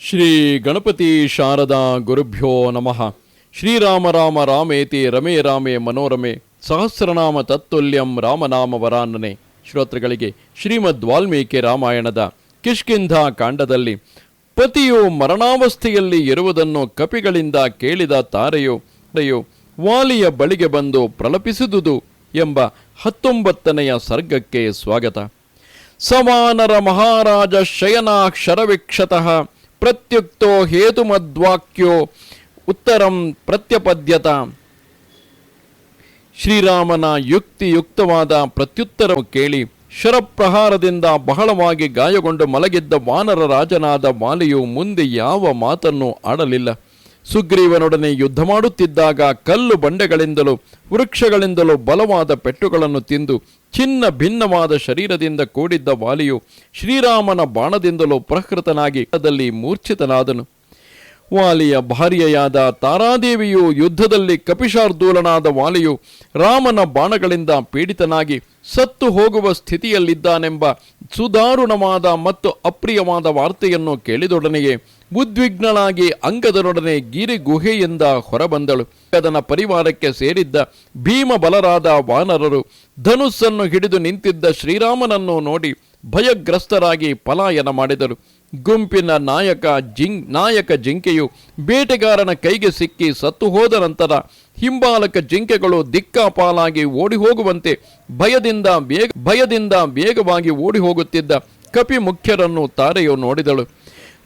ಶ್ರೀ ಗಣಪತಿ ಶಾರದಾ ಗುರುಭ್ಯೋ ನಮಃ. ಶ್ರೀರಾಮ ರಾಮ ರಾಮೇತಿ ರಮೇ ರಾಮೇ ಮನೋರಮೆ. ಸಹಸ್ರನಾಮ ತತ್ತುಲ್ಯಂ ರಾಮನಾಮ ವರಾನನೆ. ಶ್ರೋತೃಗಳಿಗೆ ಶ್ರೀಮದ್ ವಾಲ್ಮೀಕಿ ರಾಮಾಯಣದ ಕಿಷ್ಕಿಂಧ ಕಾಂಡದಲ್ಲಿ, ಪತಿಯು ಮರಣಾವಸ್ಥೆಯಲ್ಲಿ ಇರುವುದನ್ನು ಕಪಿಗಳಿಂದ ಕೇಳಿದ ತಾರೆಯು ರೆಯು ವಾಲಿಯ ಬಳಿಗೆ ಬಂದು ಪ್ರಲಪಿಸಿದುದು ಎಂಬ ಹತ್ತೊಂಬತ್ತನೆಯ ಸರ್ಗಕ್ಕೆ ಸ್ವಾಗತ. ಸಮಾನರ ಮಹಾರಾಜ ಶಯನಾಕ್ಷರವಿಕ್ಷತಃ ಪ್ರತ್ಯುಕ್ತೋ ಹೇತುಮದ್ವಾಕ್ಯೋ ಉತ್ತರಂ ಪ್ರತ್ಯಪದ್ಯತ. ಶ್ರೀರಾಮನ ಯುಕ್ತಿಯುಕ್ತವಾದ ಪ್ರತ್ಯುತ್ತರ ಕೇಳಿ ಶರಪ್ರಹಾರದಿಂದ ಬಹಳವಾಗಿ ಗಾಯಗೊಂಡು ಮಲಗಿದ್ದ ವಾನರ ರಾಜನಾದ ವಾಲಿಯು ಮುಂದೆ ಯಾವ ಮಾತನ್ನು ಆಡಲಿಲ್ಲ. ಸುಗ್ರೀವನೊಡನೆ ಯುದ್ಧ ಮಾಡುತ್ತಿದ್ದಾಗ ಕಲ್ಲು ಬಂಡೆಗಳಿಂದಲೂ ವೃಕ್ಷಗಳಿಂದಲೂ ಬಲವಾದ ಪೆಟ್ಟುಗಳನ್ನು ತಿಂದು ಚಿನ್ನ ಭಿನ್ನವಾದ ಶರೀರದಿಂದ ಕೂಡಿದ್ದ ವಾಲಿಯು ಶ್ರೀರಾಮನ ಬಾಣದಿಂದಲೂ ಪ್ರಹೃತನಾಗಿ ಅದಲ್ಲಿ ಮೂರ್ಛಿತನಾದನು. ವಾಲಿಯ ಭಾರ್ಯೆಯಾದ ತಾರಾದೇವಿಯು ಯುದ್ಧದಲ್ಲಿ ಕಪಿಶಾರ್ದೂಲನಾದ ವಾಲಿಯು ರಾಮನ ಬಾಣಗಳಿಂದ ಪೀಡಿತನಾಗಿ ಸತ್ತು ಹೋಗುವ ಸ್ಥಿತಿಯಲ್ಲಿದ್ದಾನೆಂಬ ಸುದಾರುಣವಾದ ಮತ್ತು ಅಪ್ರಿಯವಾದ ವಾರ್ತೆಯನ್ನು ಕೇಳಿದೊಡನೆಯೇ ಉದ್ವಿಗ್ನಳಾಗಿ ಅಂಗದರೊಡನೆ ಗಿರಿ ಗುಹೆಯಿಂದ ಹೊರಬಂದಳು. ಅದನ ಪರಿವಾರಕ್ಕೆ ಸೇರಿದ್ದ ಭೀಮ ಬಲರಾದ ವಾನರರು ಧನುಸ್ಸನ್ನು ಹಿಡಿದು ನಿಂತಿದ್ದ ಶ್ರೀರಾಮನನ್ನು ನೋಡಿ ಭಯಗ್ರಸ್ತರಾಗಿ ಪಲಾಯನ ಮಾಡಿದರು. ಗುಂಪಿನ ನಾಯಕ ಜಿಂಕ್ ನಾಯಕ ಜಿಂಕೆಯು ಬೇಟೆಗಾರನ ಕೈಗೆ ಸಿಕ್ಕಿ ಸತ್ತು ಹೋದ ನಂತರ ಹಿಂಬಾಲಕ ಜಿಂಕೆಗಳು ದಿಕ್ಕಾಪಾಲಾಗಿ ಓಡಿ ಹೋಗುವಂತೆ ಭಯದಿಂದ ಭಯದಿಂದ ವೇಗವಾಗಿ ಓಡಿ ಹೋಗುತ್ತಿದ್ದ ಕಪಿ ಮುಖ್ಯರನ್ನು ತಾರೆಯು ನೋಡಿದಳು.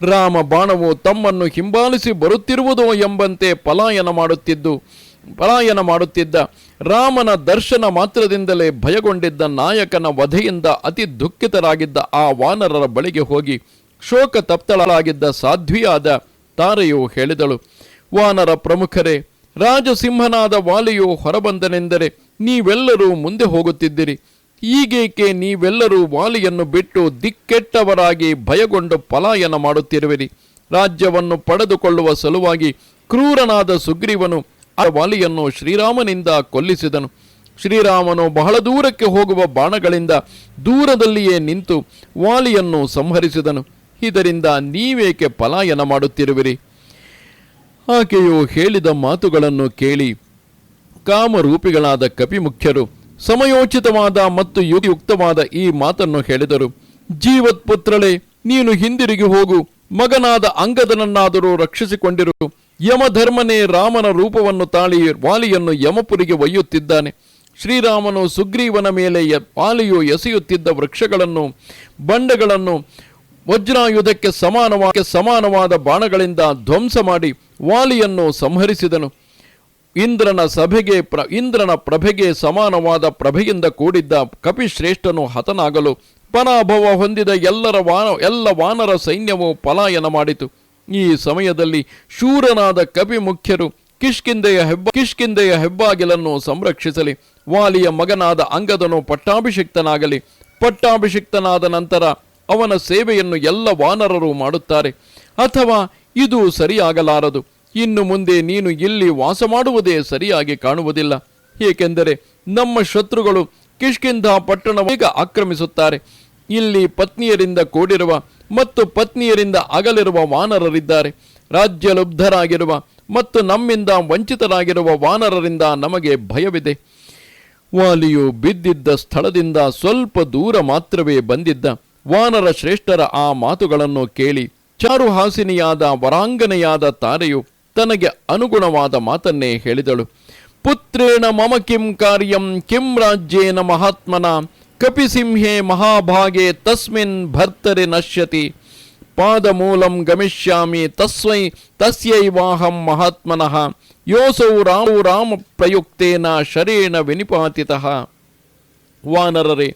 ರಾಮ ಬಾಣವು ತಮ್ಮನ್ನು ಹಿಂಬಾಲಿಸಿ ಬರುತ್ತಿರುವುದೋ ಎಂಬಂತೆ ಪಲಾಯನ ಮಾಡುತ್ತಿದ್ದು, ಪಲಾಯನ ಮಾಡುತ್ತಿದ್ದ ರಾಮನ ದರ್ಶನ ಮಾತ್ರದಿಂದಲೇ ಭಯಗೊಂಡಿದ್ದ ನಾಯಕನ ವಧೆಯಿಂದ ಅತಿ ದುಃಖಿತರಾಗಿದ್ದ ಆ ವಾನರರ ಬಳಿಗೆ ಹೋಗಿ ಶೋಕ ತಪ್ತಳಾಗಿದ್ದ ಸಾಧ್ವಿಯಾದ ತಾರೆಯು ಹೇಳಿದಳು, ವಾನರ ಪ್ರಮುಖರೇ, ರಾಜಸಿಂಹನಾದ ವಾಲಿಯು ಹೊರಬಂದನೆಂದರೆ ನೀವೆಲ್ಲರೂ ಮುಂದೆ ಹೋಗುತ್ತಿದ್ದಿರಿ. ಈಗೇಕೆ ನೀವೆಲ್ಲರೂ ವಾಲಿಯನ್ನು ಬಿಟ್ಟು ದಿಕ್ಕೆಟ್ಟವರಾಗಿ ಭಯಗೊಂಡು ಪಲಾಯನ ಮಾಡುತ್ತಿರುವಿರಿ. ರಾಜ್ಯವನ್ನು ಪಡೆದುಕೊಳ್ಳುವ ಸಲುವಾಗಿ ಕ್ರೂರನಾದ ಸುಗ್ರೀವನು ಆ ವಾಲಿಯನ್ನು ಶ್ರೀರಾಮನಿಂದ ಕೊಲ್ಲಿಸಿದನು. ಶ್ರೀರಾಮನು ಬಹಳ ದೂರಕ್ಕೆ ಹೋಗುವ ಬಾಣಗಳಿಂದ ದೂರದಲ್ಲಿಯೇ ನಿಂತು ವಾಲಿಯನ್ನು ಸಂಹರಿಸಿದನು. ಇದರಿಂದ ನೀವೇಕೆ ಪಲಾಯನ ಮಾಡುತ್ತಿರುವಿರಿ? ಆಕೆಯು ಹೇಳಿದ ಮಾತುಗಳನ್ನು ಕೇಳಿ ಕಾಮರೂಪಿಗಳಾದ ಕಪಿಮುಖ್ಯರು ಸಮಯೋಚಿತವಾದ ಮತ್ತು ಯುಕ್ತವಾದ ಈ ಮಾತನ್ನು ಹೇಳಿದರು. ಜೀವತ್ಪುತ್ರಳೆ ನೀನು ಹಿಂದಿರುಗಿ ಹೋಗು. ಮಗನಾದ ಅಂಗದನನ್ನಾದರೂ ರಕ್ಷಿಸಿಕೊಂಡಿರು. ಯಮಧರ್ಮನೇ ರಾಮನ ರೂಪವನ್ನು ತಾಳಿ ವಾಲಿಯನ್ನು ಯಮಪುರಿಗೆ ಒಯ್ಯುತ್ತಿದ್ದಾನೆ. ಶ್ರೀರಾಮನು ಸುಗ್ರೀವನ ಮೇಲೆ ವಾಲಿಯು ಎಸೆಯುತ್ತಿದ್ದ ವೃಕ್ಷಗಳನ್ನು, ಬಂಡೆಗಳನ್ನು ವಜ್ರಾಯುಧಕ್ಕೆ ಸಮಾನವಾಗಿ ಸಮಾನವಾದ ಬಾಣಗಳಿಂದ ಧ್ವಂಸ ಮಾಡಿ ವಾಲಿಯನ್ನು ಸಂಹರಿಸಿದನು. ಇಂದ್ರನ ಸಭೆಗೆ ಪ್ರ, ಇಂದ್ರನ ಪ್ರಭೆಗೆ ಸಮಾನವಾದ ಪ್ರಭೆಯಿಂದ ಕೂಡಿದ್ದ ಕಪಿಶ್ರೇಷ್ಠನು ಹತನಾಗಲು ಪರಾಭವ ಹೊಂದಿದ ಎಲ್ಲರ ವಾನ, ಎಲ್ಲ ವಾನರ ಸೈನ್ಯವು ಪಲಾಯನ ಮಾಡಿತು. ಈ ಸಮಯದಲ್ಲಿ ಶೂರನಾದ ಕಪಿ ಮುಖ್ಯರು ಕಿಷ್ಕಿಂದೆಯ ಹೆಬ್ಬ ಕಿಷ್ಕಿಂದೆಯ ಹೆಬ್ಬಾಗಿಲನ್ನು ಸಂರಕ್ಷಿಸಲಿ. ವಾಲಿಯ ಮಗನಾದ ಅಂಗದನು ಪಟ್ಟಾಭಿಷಿಕ್ತನಾಗಲಿ. ಪಟ್ಟಾಭಿಷಿಕ್ತನಾದ ನಂತರ ಅವನ ಸೇವೆಯನ್ನು ಎಲ್ಲ ವಾನರರು ಮಾಡುತ್ತಾರೆ. ಅಥವಾ ಇದು ಸರಿಯಾಗಲಾರದು. ಇನ್ನು ಮುಂದೆ ನೀನು ಇಲ್ಲಿ ವಾಸ ಮಾಡುವುದೇ ಸರಿಯಾಗಿ ಕಾಣುವುದಿಲ್ಲ. ಏಕೆಂದರೆ ನಮ್ಮ ಶತ್ರುಗಳು ಕಿಷ್ಕಿಂಧ ಪಟ್ಟಣ ಆಕ್ರಮಿಸುತ್ತಾರೆ. ಇಲ್ಲಿ ಪತ್ನಿಯರಿಂದ ಕೂಡಿರುವ ಮತ್ತು ಪತ್ನಿಯರಿಂದ ಅಗಲಿರುವ ವಾನರರಿದ್ದಾರೆ. ರಾಜ್ಯಲುಬ್ಧರಾಗಿರುವ ಮತ್ತು ನಮ್ಮಿಂದ ವಂಚಿತರಾಗಿರುವ ವಾನರರಿಂದ ನಮಗೆ ಭಯವಿದೆ. ವಾಲಿಯು ಬಿದ್ದಿದ್ದ ಸ್ಥಳದಿಂದ ಸ್ವಲ್ಪ ದೂರ ಮಾತ್ರವೇ ಬಂದಿದ್ದ. ವಾನರ ಶ್ರೇಷ್ಠರ ಆ ಮಾತುಗಳನ್ನು ಕೇಳಿ ಚಾರುಹಾಸಿನಿಯಾದ ವರಾಂಗನೆಯಾದ ತಾರೆಯು ತನಗೆ ಅನುಗುಣವಾದ ಮಾತನ್ನೇ ಹೇಳಿದಳು. ಪುತ್ರೇಣ ಮಮ ಕಿಂ ಕಾರ್ಯಂ, ಕಿಂ ರಾಜ್ಯೇನ ಮಹಾತ್ಮನ, ಕಪಿಸಿಂಹೇ ಮಹಾಭಾಗೆ ತಸ್ಮಿನ್ ಭರ್ತರೆ ನಶ್ಯತಿ. ಪಾದಮೂಲಂ ಗಮಿಷ್ಯಾಮಿ ತಸ್ವೈ, ತಸ್ಯೈವಾಹಂ ಮಹಾತ್ಮನಃ. ಯೋಸೌ ರಾಮೋ ರಾಮ ಪ್ರಯುಕ್ತೇನ ಶರೇಣ ವಿನಿಪಾತಿತಃ. ವಾನರರೇ,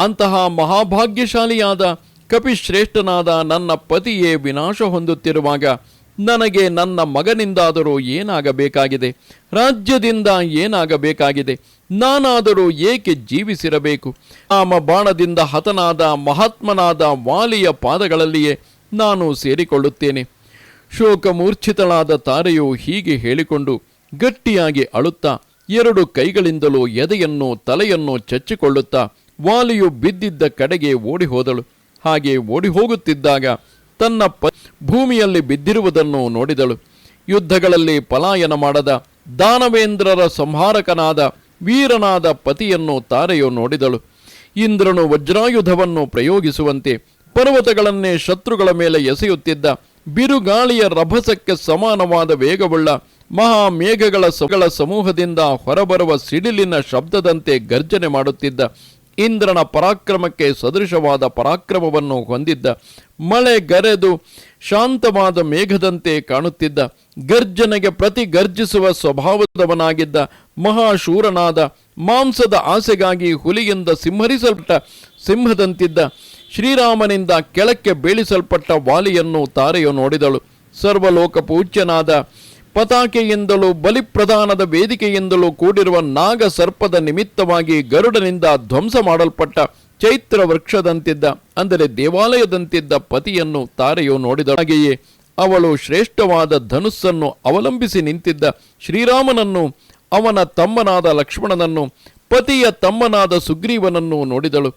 ಅಂತಹ ಮಹಾಭಾಗ್ಯಶಾಲಿಯಾದ ಕಪಿಶ್ರೇಷ್ಠನಾದ ನನ್ನ ಪತಿಯೇ ವಿನಾಶ ಹೊಂದುತ್ತಿರುವಾಗ ನನಗೆ ನನ್ನ ಮಗನಿಂದಾದರೂ ಏನಾಗಬೇಕಾಗಿದೆ? ರಾಜ್ಯದಿಂದ ಏನಾಗಬೇಕಾಗಿದೆ? ನಾನಾದರೂ ಏಕೆ ಜೀವಿಸಿರಬೇಕು? ಆಮ ಬಾಣದಿಂದ ಹತನಾದ ಮಹಾತ್ಮನಾದ ವಾಲಿಯ ಪಾದಗಳಲ್ಲಿಯೇ ನಾನು ಸೇರಿಕೊಳ್ಳುತ್ತೇನೆ. ಶೋಕಮೂರ್ಛಿತಳಾದ ತಾರೆಯು ಹೀಗೆ ಹೇಳಿಕೊಂಡು ಗಟ್ಟಿಯಾಗಿ ಅಳುತ್ತಾ ಎರಡು ಕೈಗಳಿಂದಲೂ ಎದೆಯನ್ನು ತಲೆಯನ್ನು ಚಚ್ಚಿಕೊಳ್ಳುತ್ತಾ ವಾಲಿಯು ಬಿದ್ದಿದ್ದ ಕಡೆಗೆ ಓಡಿ ಹೋದಳು ಹಾಗೆ ಓಡಿ ಹೋಗುತ್ತಿದ್ದಾಗ ತನ್ನ ಪ ಭೂಮಿಯಲ್ಲಿ ಬಿದ್ದಿರುವುದನ್ನು ನೋಡಿದಳು. ಯುದ್ಧಗಳಲ್ಲಿ ಪಲಾಯನ ಮಾಡದ ದಾನವೇಂದ್ರರ ಸಂಹಾರಕನಾದ ವೀರನಾದ ಪತಿಯನ್ನು ತಾರೆಯು ನೋಡಿದಳು. ಇಂದ್ರನು ವಜ್ರಾಯುಧವನ್ನು ಪ್ರಯೋಗಿಸುವಂತೆ ಪರ್ವತಗಳನ್ನೇ ಶತ್ರುಗಳ ಮೇಲೆ ಎಸೆಯುತ್ತಿದ್ದ ಬಿರುಗಾಳಿಯ ರಭಸಕ್ಕೆ ಸಮಾನವಾದ ವೇಗವುಳ್ಳ ಮಹಾಮೇಘಗಳ ಸಗಳ ಸಮೂಹದಿಂದ ಹೊರಬರುವ ಸಿಡಿಲಿನ ಶಬ್ದದಂತೆ ಗರ್ಜನೆ ಮಾಡುತ್ತಿದ್ದ ಇಂದ್ರನ ಪರಾಕ್ರಮಕ್ಕೆ ಸದೃಶವಾದ ಪರಾಕ್ರಮವನ್ನು ಹೊಂದಿದ್ದ, ಮಳೆ ಗರೆದು ಶಾಂತವಾದ ಮೇಘದಂತೆ ಕಾಣುತ್ತಿದ್ದ, ಗರ್ಜನೆಗೆ ಪ್ರತಿ ಗರ್ಜಿಸುವ ಸ್ವಭಾವದವನಾಗಿದ್ದ, ಮಹಾಶೂರನಾದ, ಮಾಂಸದ ಆಸೆಗಾಗಿ ಹುಲಿಯಿಂದ ಸಿಂಹರಿಸಲ್ಪಟ್ಟ, ಸಿಂಹದಂತಿದ್ದ, ಶ್ರೀರಾಮನಿಂದ ಕೆಳಕ್ಕೆ ಬೀಳಿಸಲ್ಪಟ್ಟ ವಾಲಿಯನ್ನು ತಾರೆಯು ನೋಡಿದಳು. ಸರ್ವಲೋಕ ಪೂಜ್ಯನಾದ ಪತಾಕೆಯಿಂದಲೂ ಬಲಿಪ್ರದಾನದ ವೇದಿಕೆಯಿಂದಲೂ ಕೂಡಿರುವ ನಾಗ ಸರ್ಪದ ನಿಮಿತ್ತವಾಗಿ ಗರುಡನಿಂದ ಧ್ವಂಸ ಮಾಡಲ್ಪಟ್ಟ ಚೈತ್ರ ವೃಕ್ಷದಂತಿದ್ದ, ಅಂದರೆ ದೇವಾಲಯದಂತಿದ್ದ ಪತಿಯನ್ನು ತಾರೆಯು ನೋಡಿದ ಹಾಗೆಯೇ ಅವಳು ಶ್ರೇಷ್ಠವಾದ ಧನುಸ್ಸನ್ನು ಅವಲಂಬಿಸಿ ನಿಂತಿದ್ದ ಶ್ರೀರಾಮನನ್ನು, ಅವನ ತಮ್ಮನಾದ ಲಕ್ಷ್ಮಣನನ್ನು, ಪತಿಯ ತಮ್ಮನಾದ ಸುಗ್ರೀವನನ್ನು ನೋಡಿದಳು.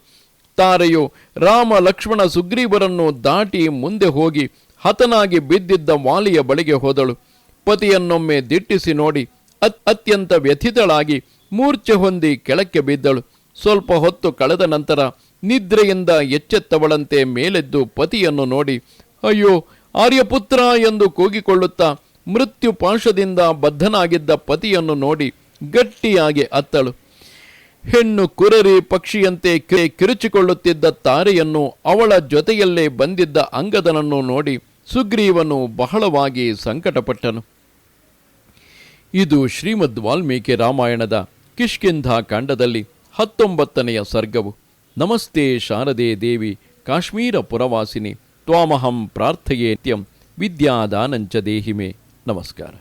ತಾರೆಯು ರಾಮ ಲಕ್ಷ್ಮಣ ಸುಗ್ರೀವರನ್ನು ದಾಟಿ ಮುಂದೆ ಹೋಗಿ ಹತನಾಗಿ ಬಿದ್ದಿದ್ದ ವಾಲಿಯ ಬಳಿಗೆ ಹೋದಳು. ಪತಿಯನ್ನೊಮ್ಮೆ ದಿಟ್ಟಿಸಿ ನೋಡಿ ಅತ್, ಅತ್ಯಂತ ವ್ಯಥಿತಳಾಗಿ ಮೂರ್ಛೆ ಹೊಂದಿ ಕೆಳಕ್ಕೆ ಬಿದ್ದಳು. ಸ್ವಲ್ಪ ಹೊತ್ತು ಕಳೆದ ನಂತರ ನಿದ್ರೆಯಿಂದ ಎಚ್ಚೆತ್ತವಳಂತೆ ಮೇಲೆದ್ದು ಪತಿಯನ್ನು ನೋಡಿ, ಅಯ್ಯೋ, ಆರ್ಯಪುತ್ರ ಎಂದು ಕೂಗಿಕೊಳ್ಳುತ್ತಾ ಮೃತ್ಯು ಪಾಶದಿಂದ ಬದ್ಧನಾಗಿದ್ದ ಪತಿಯನ್ನು ನೋಡಿ ಗಟ್ಟಿಯಾಗಿ ಅತ್ತಳು. ಹೆಣ್ಣು ಕುರರಿ ಪಕ್ಷಿಯಂತೆ ಕಿರುಚಿಕೊಳ್ಳುತ್ತಿದ್ದ ತಾರೆಯನ್ನು ಅವಳ ಜೊತೆಯಲ್ಲೇ ಬಂದಿದ್ದ ಅಂಗದನನ್ನು ನೋಡಿ ಸುಗ್ರೀವನು ಬಹಳವಾಗಿ ಸಂಕಟಪಟ್ಟನು. ಇದು ಶ್ರೀಮದ್ ವಾಲ್ಮೀಕಿ ರಾಮಾಯಣದ ಕಿಷ್ಕಿಂಧ ಕಾಂಡದಲ್ಲಿ ಹತ್ತೊಂಬತ್ತನೆಯ ಸರ್ಗವು. ನಮಸ್ತೆ ಶಾರದೆ ದೇವಿ, ಕಾಶ್ಮೀರ ಪುರವಾಸಿನಿ, ತ್ವಾಮಹಂ ಪ್ರಾರ್ಥಯೇತ್ಯಂ ವಿದ್ಯಾದಾನಂಚ ದೇಹಿಮೆ. ನಮಸ್ಕಾರ.